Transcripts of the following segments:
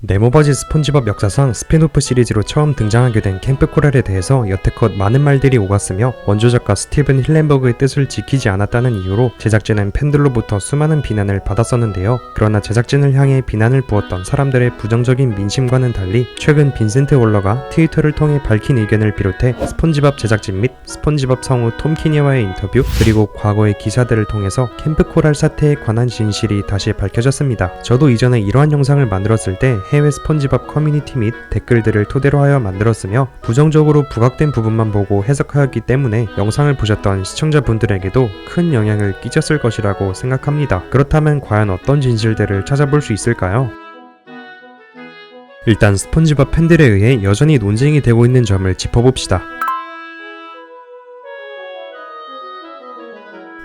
네모바지 스폰지밥 역사상 스피노프 시리즈로 처음 등장하게 된 캠프 코랄에 대해서 여태껏 많은 말들이 오갔으며 원조 작가 스티븐 힐렌버그의 뜻을 지키지 않았다는 이유로 제작진은 팬들로부터 수많은 비난을 받았었는데요. 그러나 제작진을 향해 비난을 부었던 사람들의 부정적인 민심과는 달리 최근 빈센트 월러가 트위터를 통해 밝힌 의견을 비롯해 스폰지밥 제작진 및 스폰지밥 성우 톰 키니와의 인터뷰 그리고 과거의 기사들을 통해서 캠프 코랄 사태에 관한 진실이 다시 밝혀졌습니다. 저도 이전에 이러한 영상을 만들었을 때 해외 스폰지밥 커뮤니티 및 댓글들을 토대로 하여 만들었으며 부정적으로 부각된 부분만 보고 해석하였기 때문에 영상을 보셨던 시청자분들에게도 큰 영향을 끼쳤을 것이라고 생각합니다. 그렇다면 과연 어떤 진실들을 찾아볼 수 있을까요? 일단 스폰지밥 팬들에 의해 여전히 논쟁이 되고 있는 점을 짚어봅시다.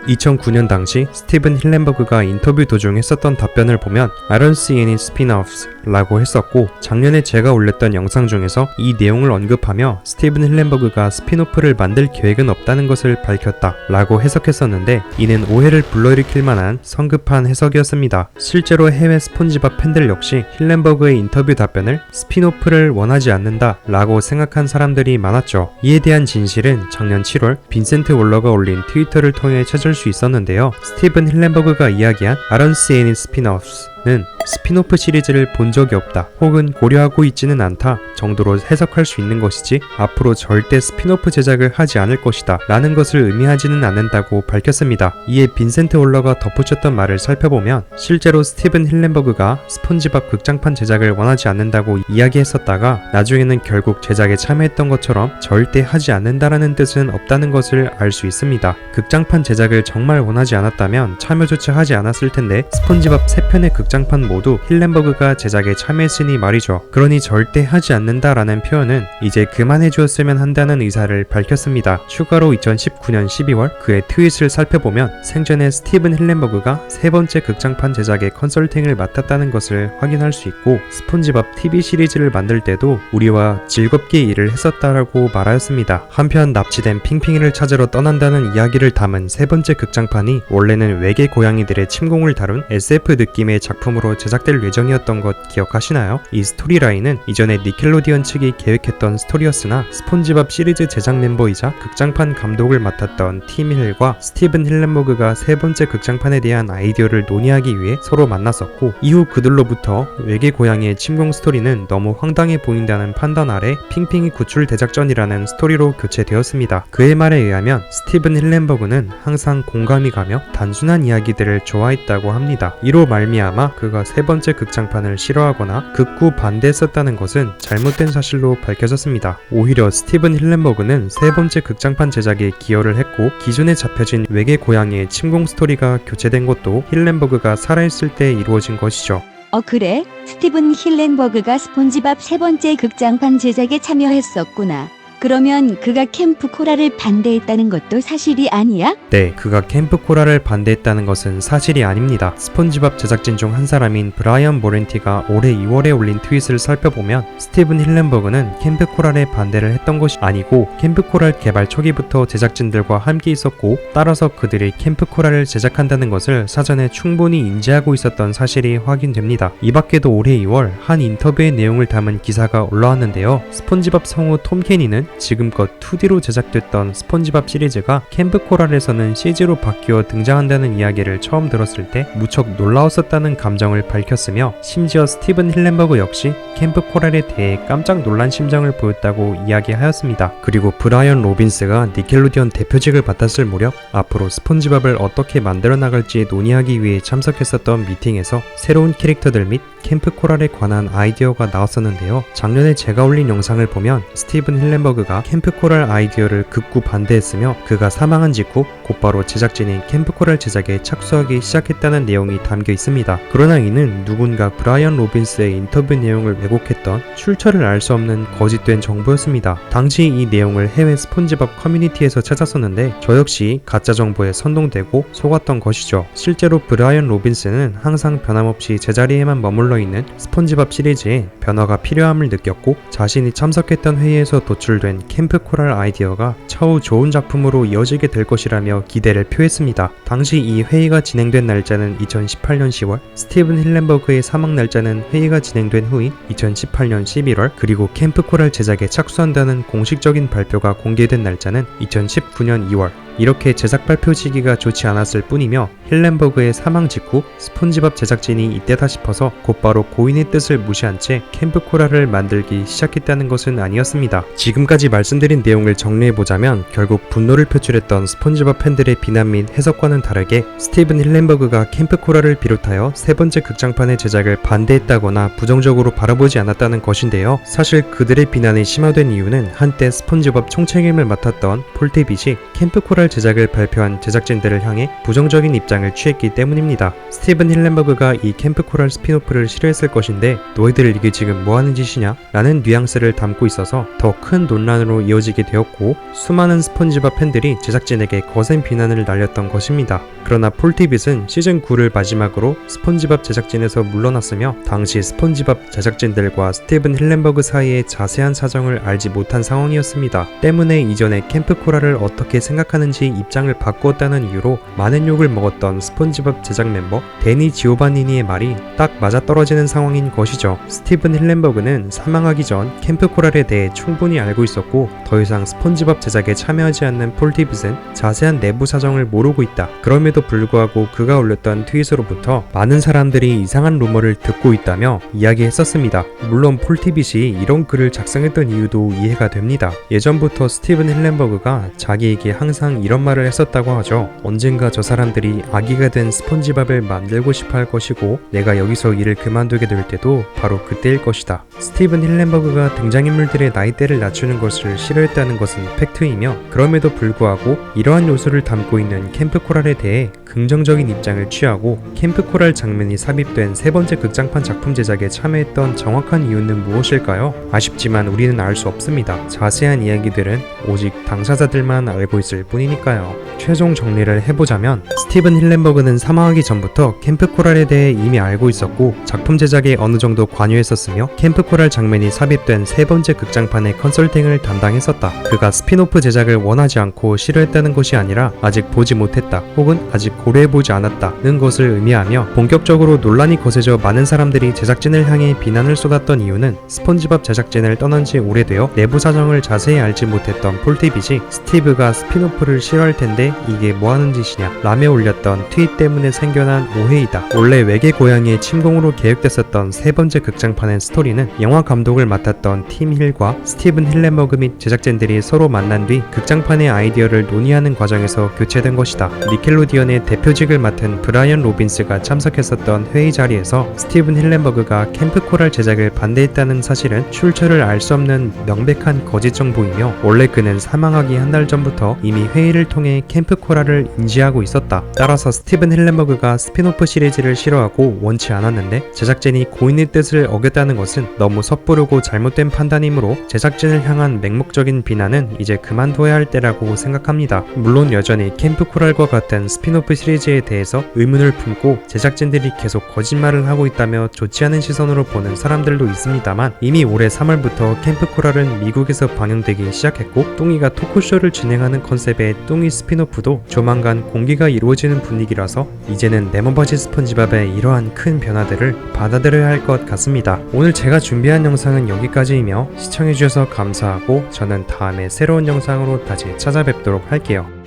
2009년 당시 스티븐 힐렌버그가 인터뷰 도중 했었던 답변을 보면 I don't see any spin-offs 라고 했었고 작년에 제가 올렸던 영상 중에서 이 내용을 언급하며 스티븐 힐렌버그가 스피노프를 만들 계획은 없다는 것을 밝혔다 라고 해석했었는데 이는 오해를 불러일으킬 만한 성급한 해석이었습니다. 실제로 해외 스폰지밥 팬들 역시 힐렌버그의 인터뷰 답변을 스피노프를 원하지 않는다 라고 생각한 사람들이 많았죠. 이에 대한 진실은 작년 7월 빈센트 월러가 올린 트위터를 통해 찾을 수 있었는데요. 스티븐 힐렌버그가 이야기한 see any spin-offs 는 스피노프 시리즈를 본 적이 없다 혹은 고려하고 있지는 않다 정도로 해석할 수 있는 것이지 앞으로 절대 스피노프 제작을 하지 않을 것이다 라는 것을 의미하지는 않는다고 밝혔습니다. 이에 빈센트 올러가 덧붙였던 말을 살펴보면 실제로 스티븐 힐렌버그가 스폰지밥 극장판 제작을 원하지 않는다고 이야기했었다가 나중에는 결국 제작에 참여했던 것처럼 절대 하지 않는다라는 뜻은 없다는 것을 알 수 있습니다. 극장판 제작을 정말 원하지 않았다면 참여조차 하지 않았을 텐데 스폰지밥 3편의 극장 판 모두 힐렌버그가 제작에 참여했으니 말이죠. 그러니 절대 하지 않는다라는 표현은 이제 그만해 주었으면 한다는 의사를 밝혔습니다. 추가로 2019년 12월 그의 트윗을 살펴보면 생전에 스티븐 힐렌버그가 세 번째 극장판 제작의 컨설팅을 맡았다는 것을 확인할 수 있고 스폰지밥 TV 시리즈를 만들 때도 우리와 즐겁게 일을 했었다라고 말하였습니다. 한편 납치된 핑핑이를 찾으러 떠난다는 이야기를 담은 세 번째 극장판이 원래는 외계 고양이들의 침공을 다룬 SF 느낌의 작품 으로 제작될 예정이었던 것 기억하시나요? 이 스토리라인은 이전에 니켈로디언 측이 계획했던 스토리였으나 스폰지밥 시리즈 제작 멤버이자 극장판 감독을 맡았던 팀 힐과 스티븐 힐렌버그가 세 번째 극장판에 대한 아이디어를 논의하기 위해 서로 만났었고 이후 그들로부터 외계 고양이의 침공 스토리는 너무 황당해 보인다는 판단 아래 핑핑이 구출 대작전이라는 스토리로 교체되었습니다. 그의 말에 의하면 스티븐 힐렌버그는 항상 공감이 가며 단순한 이야기들을 좋아했다고 합니다. 이로 말미암아 그가 세 번째 극장판을 싫어하거나 극구 반대했었다는 것은 잘못된 사실로 밝혀졌습니다. 오히려 스티븐 힐렌버그는 세 번째 극장판 제작에 기여를 했고 기존에 잡혀진 외계 고양이의 침공 스토리가 교체된 것도 힐렌버그가 살아있을 때 이루어진 것이죠. 어 그래? 스티븐 힐렌버그가 스폰지밥 세 번째 극장판 제작에 참여했었구나. 그러면 그가 캠프 코라를 반대했다는 것도 사실이 아니야? 네, 그가 캠프 코라를 반대했다는 것은 사실이 아닙니다. 스폰지밥 제작진 중 한 사람인 브라이언 모렌티가 올해 2월에 올린 트윗을 살펴보면 스티븐 힐렌버그는 캠프 코랄에 반대를 했던 것이 아니고 캠프 코랄 개발 초기부터 제작진들과 함께 있었고 따라서 그들이 캠프 코랄을 제작한다는 것을 사전에 충분히 인지하고 있었던 사실이 확인됩니다. 이 밖에도 올해 2월 한 인터뷰의 내용을 담은 기사가 올라왔는데요. 스폰지밥 성우 톰 케니는 지금껏 2D로 제작됐던 스폰지밥 시리즈가 캠프 코랄에서는 CG로 바뀌어 등장한다는 이야기를 처음 들었을 때 무척 놀라웠었다는 감정을 밝혔으며 심지어 스티븐 힐렌버그 역시 캠프 코랄에 대해 깜짝 놀란 심정을 보였다고 이야기하였습니다. 그리고 브라이언 로빈스가 니켈로디언 대표직을 맡았을 무렵 앞으로 스폰지밥을 어떻게 만들어 나갈지 논의하기 위해 참석했었던 미팅에서 새로운 캐릭터들 및 캠프 코랄에 관한 아이디어가 나왔었는데요. 작년에 제가 올린 영상을 보면 스티븐 힐렌버그 가 캠프 코랄 아이디어를 극구 반대했으며 그가 사망한 직후 곧바로 제작진이 캠프 코랄 제작에 착수하기 시작했다는 내용이 담겨 있습니다. 그러나 이는 누군가 브라이언 로빈스의 인터뷰 내용을 왜곡했던 출처를 알 수 없는 거짓된 정보였습니다. 당시 이 내용을 해외 스폰지밥 커뮤니티에서 찾았었는데 저 역시 가짜 정보에 선동되고 속았던 것이죠. 실제로 브라이언 로빈스는 항상 변함없이 제자리에만 머물러 있는 스폰지밥 시리즈에 변화가 필요함을 느꼈고 자신이 참석했던 회의에서 진행된 캠프 코랄 아이디어가 차후 좋은 작품으로 이어지게 될 것이라며 기대를 표했습니다. 당시 이 회의가 진행된 날짜는 2018년 10월, 스티븐 힐렌버그의 사망 날짜는 회의가 진행된 후인 2018년 11월, 그리고 캠프 코랄 제작에 착수한다는 공식적인 발표가 공개된 날짜는 2019년 2월. 이렇게 제작 발표 시기가 좋지 않았을 뿐이며 힐렌버그의 사망 직후 스폰지밥 제작진이 이때다 싶어서 곧바로 고인의 뜻을 무시한 채 캠프 코라를 만들기 시작했다는 것은 아니었습니다. 지금까지 말씀드린 내용을 정리해보자면 결국 분노를 표출했던 스폰지밥 팬들의 비난 및 해석과는 다르게 스티븐 힐렌버그가 캠프 코라를 비롯하여 세 번째 극장판의 제작을 반대했다거나 부정적으로 바라보지 않았다는 것인데요. 사실 그들의 비난이 심화된 이유는 한때 스폰지밥 총책임을 맡았던 폴테빗이 캠프 코랄 제작을 발표한 제작진들을 향해 부정적인 입장을 취했기 때문입니다. 스티븐 힐렌버그가 이 캠프 코랄 스피노프를 싫어했을 것인데 너희들 이게 지금 뭐하는 짓이냐? 라는 뉘앙스를 담고 있어서 더 큰 논란으로 이어지게 되었고 수많은 스폰지밥 팬들이 제작진에게 거센 비난을 날렸던 것입니다. 그러나 폴티빗은 시즌 9를 마지막으로 스폰지밥 제작진에서 물러났으며 당시 스폰지밥 제작진들과 스티븐 힐렌버그 사이의 자세한 사정을 알지 못한 상황이었습니다. 때문에 이전에 캠프 코라를 어떻게 생각하는 지 입장을 바꾸었다는 이유로 많은 욕을 먹었던 스폰지밥 제작 멤버 데니 지오바니니의 말이 딱 맞아떨어지는 상황인 것이죠. 스티븐 힐렌버그는 사망하기 전 캠프 코랄에 대해 충분히 알고 있었고 더 이상 스폰지밥 제작에 참여하지 않는 폴티빗은 자세한 내부 사정을 모르고 있다. 그럼에도 불구하고 그가 올렸던 트윗으로부터 많은 사람들이 이상한 루머를 듣고 있다며 이야기했었습니다. 물론 폴티빗이 이런 글을 작성했던 이유도 이해가 됩니다. 예전부터 스티븐 힐렌버그가 자기에게 항상 이런 말을 했었다고 하죠. 언젠가 저 사람들이 아기가 된 스폰지밥을 만들고 싶어 할 것이고 내가 여기서 일을 그만두게 될 때도 바로 그때일 것이다. 스티븐 힐렌버그가 등장인물들의 나이대를 낮추는 것을 싫어했다는 것은 팩트이며 그럼에도 불구하고 이러한 요소를 담고 있는 캠프 코랄에 대해 긍정적인 입장을 취하고 캠프 코랄 장면이 삽입된 세 번째 극장판 작품 제작에 참여했던 정확한 이유는 무엇일까요? 아쉽지만 우리는 알 수 없습니다. 자세한 이야기들은 오직 당사자들만 알고 있을 뿐이니 까요. 최종 정리를 해보자면 스티븐 힐렌버그는 사망하기 전부터 캠프 코랄에 대해 이미 알고 있었고 작품 제작에 어느 정도 관여했었으며 캠프 코랄 장면이 삽입된 세 번째 극장판의 컨설팅을 담당했었다. 그가 스피노프 제작을 원하지 않고 싫어했다는 것이 아니라 아직 보지 못했다 혹은 아직 고려해보지 않았다는 것을 의미하며 본격적으로 논란이 거세져 많은 사람들이 제작진을 향해 비난을 쏟았던 이유는 스폰지밥 제작진을 떠난 지 오래되어 내부 사정을 자세히 알지 못했던 폴티빗이 스티브가 스피노프를 싫어할 텐데 이게 뭐하는 짓이냐 라며 올렸던 트윗 때문에 생겨난 오해이다. 원래 외계 고양이의 침공으로 계획됐었던 세 번째 극장판의 스토리는 영화 감독을 맡았던 팀 힐과 스티븐 힐렌버그 및 제작진들이 서로 만난 뒤 극장판의 아이디어를 논의하는 과정에서 교체된 것이다. 니켈로디언의 대표직을 맡은 브라이언 로빈스가 참석했었던 회의 자리에서 스티븐 힐렌버그가 캠프 코랄 제작을 반대했다는 사실은 출처를 알 수 없는 명백한 거짓 정보이며 원래 그는 사망하기 한 달 전부터 이미 회의를 통해 캠프 코랄을 인지하고 있었다. 따라서 스티븐 힐렌버그가 스피노프 시리즈를 싫어하고 원치 않았는데 제작진이 고인의 뜻을 어겼다는 것은 너무 섣부르고 잘못된 판단이므로 제작진을 향한 맹목적인 비난은 이제 그만둬야 할 때라고 생각합니다. 물론 여전히 캠프 코랄과 같은 스피노프 시리즈에 대해서 의문을 품고 제작진들이 계속 거짓말을 하고 있다며 좋지 않은 시선으로 보는 사람들도 있습니다만 이미 올해 3월부터 캠프 코랄은 미국에서 방영되기 시작했고 뚱이가 토크쇼를 진행하는 컨셉의 뚱이 스피노프도 조만간 공개가 이루어지는 분위기라서 이제는 네모바지 스펀지밥의 이러한 큰 변화들을 받아들여야 할 것 같습니다. 오늘 제가 준비한 영상은 여기까지이며 시청해주셔서 감사하고 저는 다음에 새로운 영상으로 다시 찾아뵙도록 할게요.